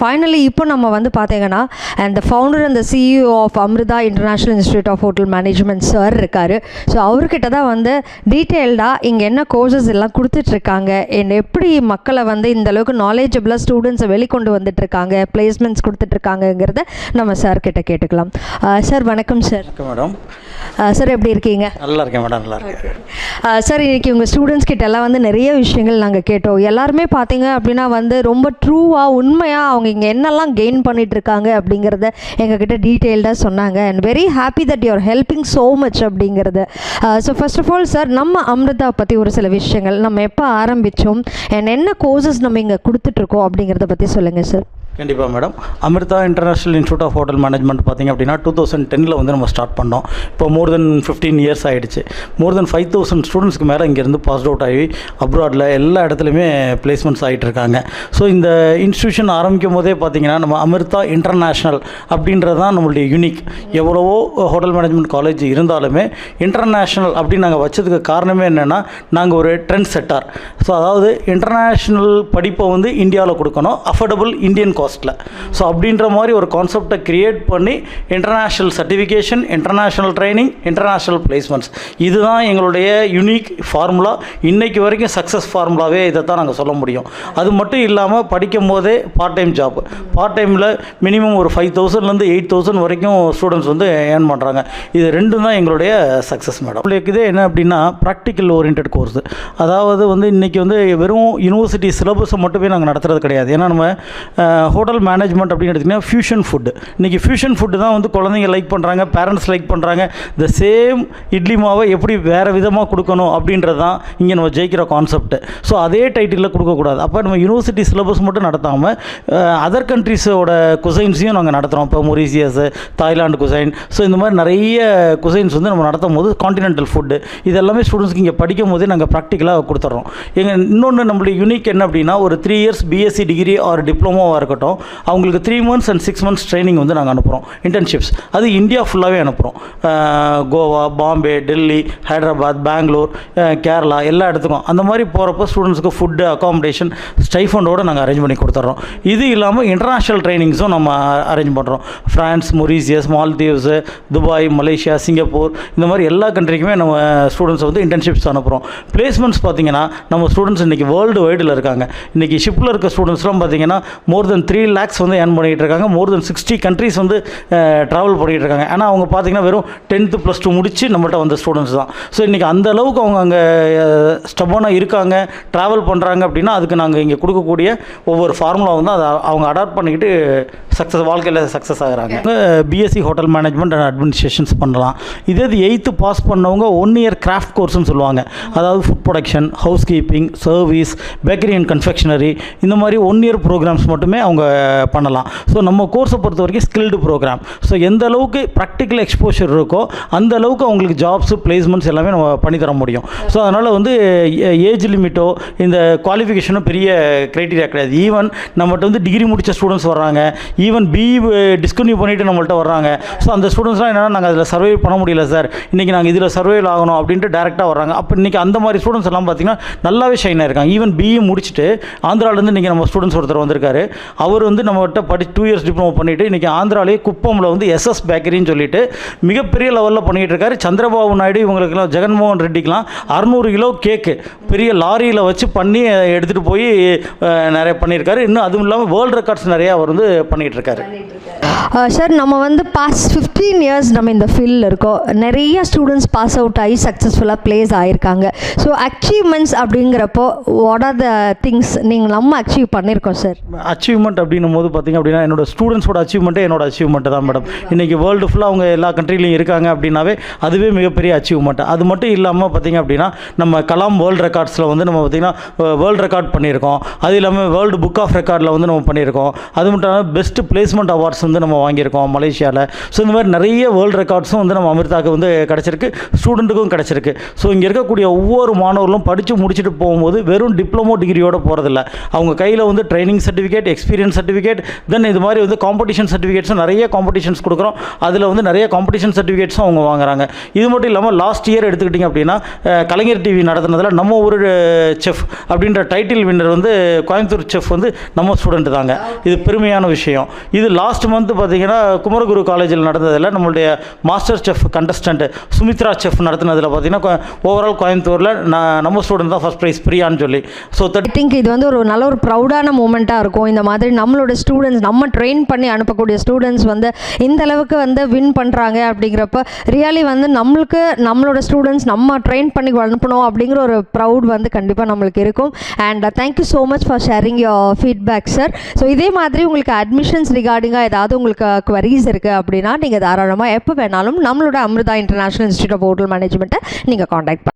Finally இப்போ நம்ம வந்து பார்த்தீங்கன்னா and the founder and the CEO of Amrita international institute of hotel management sir இருக்கார். ஸோ அவர்கிட்ட தான் வந்து டீட்டெயில்டாக இங்கே என்ன கோர்சஸ் எல்லாம் கொடுத்துட்ருக்காங்க and எப்படி மக்களை வந்து இந்த அளவுக்கு நாலேஜபிளாக ஸ்டூடெண்ட்ஸை வெளிக்கொண்டு வந்துட்டு இருக்காங்க பிளேஸ்மெண்ட்ஸ் கொடுத்துட்ருக்காங்கங்கிறத நம்ம சார் கிட்ட கேட்டுக்கலாம். சார் வணக்கம் சார் மேடம் சார் எப்படி இருக்கீங்க? நல்லா இருக்கேன் மேடம் நல்லா இருக்கேன். சார் இன்னைக்கு உங்கள் ஸ்டூடெண்ட்ஸ் கிட்ட எல்லாம் வந்து நிறைய விஷயங்கள் நாங்கள் கேட்டோம். எல்லாருமே பார்த்தீங்க அப்படின்னா வந்து ரொம்ப ட்ரூவாக உண்மையாக அவங்க இங்கே என்னெல்லாம் கெயின் பண்ணிட்டு இருக்காங்க அப்படிங்கிறத எங்ககிட்ட டீட்டெயில்டாக சொன்னாங்க. And very happy that you are helping so much அப்படிங்கிறது. So first of all sir நம்ம அமிர்தா பற்றி ஒரு சில விஷயங்கள் நம்ம எப்போ ஆரம்பித்தோம் அண்ட் என்ன கோர்சஸ் நம்ம இங்கே கொடுத்துட்ருக்கோம் அப்படிங்கிறத பற்றி சொல்லுங்கள் சார் கண்டிப்பாக madam Amrita international institute of hotel management பார்த்திங்க அப்படின்னா டூ தௌசண்ட் டெனில் வந்து நம்ம ஸ்டார்ட் பண்ணோம். இப்போ மோர் தென் ஃபிஃப்டீன் இயர்ஸ் ஆகிடுச்சு மோர் தென் ஃபைவ் தௌசண்ட் ஸ்டூடெண்ட்ஸ்க்கு மேலே இங்கேருந்து பாஸ் அவுட் ஆகி அப்ராடில் எல்லா இடத்துலையுமே பிளேஸ்மெண்ட்ஸ் ஆகிட்டு இருக்காங்க. ஸோ இந்த இன்ஸ்டியூஷன் ஆரம்பிக்கும் போதே பார்த்திங்கன்னா நம்ம அமிர்தா இன்டர்நேஷ்னல் அப்படின்றது தான் நம்மளுடைய யூனிக் எவ்வளவோ ஹோட்டல் மேனேஜ்மெண்ட் காலேஜ் இருந்தாலுமே இன்டர்நேஷ்னல் அப்படின்னு நாங்கள் வச்சதுக்கு காரணமே என்னென்னா நாங்கள் ஒரு ட்ரெண்ட் செட்டார் ஸோ அதாவது இன்டர்நேஷ்னல் படிப்பை வந்து இந்தியாவில் கொடுக்கணும். அஃபோர்டபுள் இந்தியன் காஸ்ட்டில் ஸோ அப்படின்ற மாதிரி ஒரு கான்செப்டை கிரியேட் பண்ணி international certification international training international placements இதுதான் எங்களுடைய யூனிக் ஃபார்முலா இன்றைக்கு வரைக்கும் சக்ஸஸ் ஃபார்முலாவே இதை தான் நாங்கள் சொல்ல முடியும். அது மட்டும் இல்லாமல் படிக்கும் போதே பார்ட் டைம் ஜாப் பார்ட் டைமில் மினிமம் ஒரு ஃபைவ் தௌசண்ட்லேருந்து எயிட் தௌசண்ட் வரைக்கும் ஸ்டூடெண்ட்ஸ் வந்து ஏர்ன் பண்ணுறாங்க இது ரெண்டும் தான் எங்களுடைய சக்ஸஸ் மேடம் உங்களுக்கு இதே என்ன அப்படின்னா ப்ராக்டிக்கல் ஓரியன்ட் கோர்ஸ் அதாவது வந்து இன்றைக்கி வந்து வெறும் யூனிவர்சிட்டி சிலபஸை மட்டுமே நாங்கள் நடத்துறது கிடையாது. ஏன்னா நம்ம ஹோட்டல் மேனேஜ்மெண்ட் அப்படின்னு எடுத்திங்கன்னா ஃபியூஷன் ஃபுட்டு இன்றைக்கி ஃபியூஷன் ஃபுட்டு தான் வந்து குழந்தைங்க லைக் பண்ணுறாங்க பேரண்ட்ஸ் லைக் பண்ணுறாங்க த சேம் இட்லி மாவை எப்படி வேறு விதமாக கொடுக்கணும் அப்படின்றது தான் இங்கே நம்ம ஜெயிக்கிற கான்செப்ட் ஸோ அதே டைட்டிலில் கொடுக்கக்கூடாது. அப்போ நம்ம யூனிவர்சிட்டி சிலபஸ் மட்டும் நடத்தாமல் அதர் கண்ட்ரீஸோட குசைன்ஸையும் நாங்கள் நடத்துகிறோம் இப்போ மொரீசியஸ் தாய்லாந்து குசைன் ஸோ இந்த மாதிரி நிறைய குசைன்ஸ் வந்து நம்ம நடத்தும் போது காண்டினென்டல் ஃபுட்டு இது எல்லாமே ஸ்டூடெண்ட்ஸ்க்கு இங்கே படிக்கும் போதே நாங்கள் ப்ராக்டிக்கலாக கொடுத்துட்றோம் எங்கள் இன்னொன்று நம்மளுடைய யூனிக் என்ன அப்படின்னா ஒரு three years BSc degree or டிப்ளமோவாக இருக்கட்டும். அவங்களுக்கு three months and six months training வந்து நாங்கள் அனுப்புகிறோம் இன்டர்ன்ஷிப்ஸ் அது இந்தியா ஃபுல்லாகவே அனுப்புகிறோம் கோவா பாம்பே டெல்லி ஹைதராபாத் பெங்களூர் கேரளா எல்லா இடத்துக்கும். அந்த மாதிரி போகிறப்போ ஸ்டூடெண்ட்ஸுக்கு ஃபுட்டு அக்காமடேஷன் ஸ்டைஃபண்டோடு நாங்கள் அரேஞ்ச் பண்ணி கொடுத்துட்றோம் இது இல்லாமல் இன்டர்நேஷ்னல் ட்ரைனிங்ஸும் நம்ம அரேஞ்ச் பண்ணுறோம் France Mauritius Maldives Dubai Malaysia Singapore இந்த மாதிரி எல்லா கண்ட்ரிக்குமே நம்ம ஸ்டூடெண்ட்ஸ் வந்து இன்டர்ன்ஷிப்ஸ் அனுப்புகிறோம் பிளேஸ்மெண்ட்ஸ் பார்த்தீங்கன்னா நம்ம ஸ்டூடெண்ட்ஸ் இன்றைக்கி வேர்ல்டு வைடில் இருக்காங்க. இன்றைக்கி ஷிப்பில் இருக்க ஸ்டூடெண்ட்ஸ்லாம் பார்த்தீங்கன்னா மோர் தென் த்ரீ லேக்ஸ் வந்து ஏர்ன் பண்ணிகிட்டு இருக்காங்க மோர் தென் சிக்ஸ்டி கண்ட்ரீஸ் வந்து ட்ராவல் பண்ணிகிட்டு இருக்காங்க ஆனால் அவங்க பார்த்தீங்கன்னா வெறும் டென்த்து ப்ளஸ் டூ முடிச்சு நம்மள்ட்ட வந்த ஸ்டூடெண்ட்ஸ் தான். ஸோ இன்றைக்கி அந்த அளவுக்கு அவங்க அங்கே ஸ்டபோனாக இருக்காங்க ட்ராவல் பண்ணுறாங்க அப்படின்னா அதுக்கு நாங்கள் இங்கே கொடுக்கக்கூடிய ஒவ்வொரு ஃபார்முலா வந்து அதை அவங்க அடாப்ட் பண்ணிக்கிட்டு சக்ஸஸ் வாழ்க்கையில் சக்ஸஸ் ஆகுறாங்க. BSc hotel management and administrations பண்ணலாம். இதே இது எயித்து பாஸ் பண்ணவங்க ஒன் இயர் கிராஃப்ட் கோர்ஸ்னு சொல்லுவாங்க. அதாவது food production housekeeping service bakery and confectionery இந்த மாதிரி ஒன் இயர் ப்ரோக்ராம்ஸ் மட்டுமே அவங்க பண்ணலாம். ஸோ நம்ம கோர்ஸை பொறுத்த வரைக்கும் ஸ்கில்டு ப்ரோக்ராம் ஸோ எந்த அளவுக்கு ப்ராக்டிக்கல் எக்ஸ்போஷர் இருக்கோ அந்த அளவுக்கு அவங்களுக்கு ஜாப்ஸு பிளேஸ்மெண்ட்ஸ் எல்லாமே நம்ம பண்ணித்தர தர முடியும். ஸோ அதனால் வந்து ஏஜ் லிமிட்டோ இந்த குவாலிஃபிகேஷனோ பெரிய க்ரைட்டீரியா கிடையாது. ஈவன் நம்மகிட்ட வந்து டிகிரி முடித்த ஸ்டூடெண்ட்ஸ் வர்றாங்க. ஈவன் ஈவன் பி டிஸ்கன்யூ பண்ணிவிட்டு நம்மள்ட்ட வர்றாங்க. ஸோ அந்த ஸ்டூடெண்ட்ஸ்லாம் என்னென்னா நாங்கள் அதில் சர்வே பண்ண முடியல சார் இன்றைக்கி நாங்கள் இதில் சர்வேல் ஆகணும் அப்படின்ட்டு டேரெக்டாக வர்றாங்க. அப்போ இன்றைக்கி அந்த மாதிரி ஸ்டூடெண்ட்ஸ் எல்லாம் பார்த்தீங்கன்னா நல்லாவே ஷைனாக இருக்காங்க ஈவன் பிஇ முடிச்சுட்டு ஆந்திராவிலேருந்து இன்றைக்கி நம்ம ஸ்டூடெண்ட்ஸ் ஒருத்தர் வந்திருக்காரு. அவர் வந்து நம்மகிட்ட படி டூ இயர்ஸ் டிப்ளமோ பண்ணிவிட்டு இன்றைக்கி ஆந்திராலேயே குப்பமில் வந்து எஸ்எஸ் பேக்கரின்னு சொல்லிட்டு மிகப்பெரிய லெவலில் பண்ணிகிட்டு இருக்காரு. சந்திரபாபு நாயுடு இவங்களுக்குலாம் ஜெகன்மோகன் ரெட்டிக்கெலாம் அறுநூறு கிலோ கேக்கு பெரிய லாரியில் வச்சு பண்ணி எடுத்துகிட்டு போய் நிறைய பண்ணியிருக்காரு. இன்னும் அதுவும் இல்லாமல் வேர்ல்டு ரெக்கார்ட்ஸ் நிறையா அவர் வந்து பண்ணிகிட்டு இருக்காரு. Uh, சார் நம்ம வந்து பாஸ் ஃபிஃப்டீன் இயர்ஸ் நம்ம இந்த ஃபீல்டில் இருக்கோம். நிறைய ஸ்டூடெண்ட்ஸ் பாஸ் அவுட் ஆகி சக்ஸஸ்ஃபுல்லாக ப்ளேஸ் ஆகிருக்காங்க ஸோ அச்சீவ்மெண்ட்ஸ் அப்படிங்கிறப்போ வாட் ஆர் த திங்ஸ் நீங்கள் நம்ம அச்சீவ் பண்ணியிருக்கோம் சார் அச்சீவ்மெண்ட் அப்படின்னும் போது பார்த்தீங்க அப்படின்னா என்னோட ஸ்டூடெண்ட்ஸோட அச்சீவ்மெண்ட்டே என்னோட அச்சீவ்மெண்ட் தான் மேடம் இன்றைக்கி வேர்ல்டு ஃபுல்லாக அவங்க எல்லா கண்ட்ரிலையும் இருக்காங்க அப்படின்னாவே அதுவே மிகப்பெரிய அச்சீவ்மெண்ட் அது மட்டும் இல்லாமல் பார்த்தீங்க அப்படின்னா நம்ம கலாம் வேர்ல்டு ரெக்கார்ட்ஸில் வந்து நம்ம பார்த்திங்கன்னா வேர்ல்டு ரெக்கார்ட் பண்ணியிருக்கோம். அது இல்லாமல் வேர்ல்டு புக் ஆஃப் ரெக்கார்டில் வந்து நம்ம பண்ணியிருக்கோம். அது மட்டும் இல்லாமல் பெஸ்ட் பிளேஸ்மெண்ட் அவார்ட்ஸ் வந்து நம்ம வாங்கியிருக்கோம் மலேசியாவில் ஸோ இந்த மாதிரி நிறைய வேர்ல்டு ரெக்கார்ட்ஸும் வந்து நம்ம அமிர்தாவுக்கு வந்து கிடச்சிருக்கு. ஸ்டூடெண்ட்டுக்கும் கிடச்சிருக்கு. ஸோ இங்கே இருக்கக்கூடிய ஒவ்வொரு மாணவர்களும் படித்து முடிச்சுட்டு போகும்போது வெறும் டிப்ளமோ டிகிரியோடு போகிறதில்ல அவங்க கையில் வந்து training certificate experience certificate then இது மாதிரி வந்து காம்படிஷன் சர்டிஃபிகேட்ஸும் நிறைய காம்படிஷன்ஸ் கொடுக்குறோம். அதில் வந்து நிறைய காம்படிஷன் சர்டிஃபிகேட்ஸும் அவங்க வாங்குறாங்க. இது மட்டும் இல்லாமல் லாஸ்ட் இயர் எடுத்துக்கிட்டிங்க அப்படின்னா கலைஞர் டிவி நடத்துனதில் நம்ம ஒரு செஃப் அப்படின்ற டைட்டில் வின்னர் வந்து கோயம்புத்தூர் செஃப் வந்து நம்ம ஸ்டூடெண்ட் தாங்க. இது பெருமையான விஷயம். இது லாஸ்ட் மந்த் பார்த்தீங்கன்னா குமரகுரு காலேஜில் நடந்ததில் நம்மளுடைய master chef contestant Sumitra chef நடத்தினதில் பார்த்தீங்கன்னா ஓவரால் கோயம்புத்தூரில் நான் நம்ம ஸ்டூடெண்ட் தான் ஃபஸ்ட் ப்ரைஸ் பிரியான்னு சொல்லி. ஸோ ஐ திங்க் இது வந்து ஒரு நல்ல ஒரு ப்ரௌடான மூமெண்ட்டாக இருக்கும். இந்த மாதிரி நம்மளோட ஸ்டூடெண்ட்ஸ் நம்ம ட்ரெயின் பண்ணி அனுப்பக்கூடிய ஸ்டூடெண்ட்ஸ் வந்து இந்த அளவுக்கு வந்து வின் பண்ணுறாங்க அப்படிங்கிறப்ப ரியலி வந்து நம்மளுக்கு நம்மளோட ஸ்டூடெண்ட்ஸ் நம்ம ட்ரெயின் பண்ணி அனுப்பணும் அப்படிங்கிற ஒரு ப்ரௌட் வந்து கண்டிப்பாக நம்மளுக்கு இருக்கும். And thank you so much for sharing your feedback sir so இதே மாதிரி உங்களுக்கு அட்மிஷன்ஸ் ரிகார்டிங்காக ஏதாவது உங்களுக்கு குவரிஸ் இருக்குது அப்படின்னா நீங்கள் தாராளமாக எப்போ வேணாலும் நம்மளோட Amrita international institute of hotel மேனேஜ்மெண்ட்டை நீங்கள் காண்டாக்ட்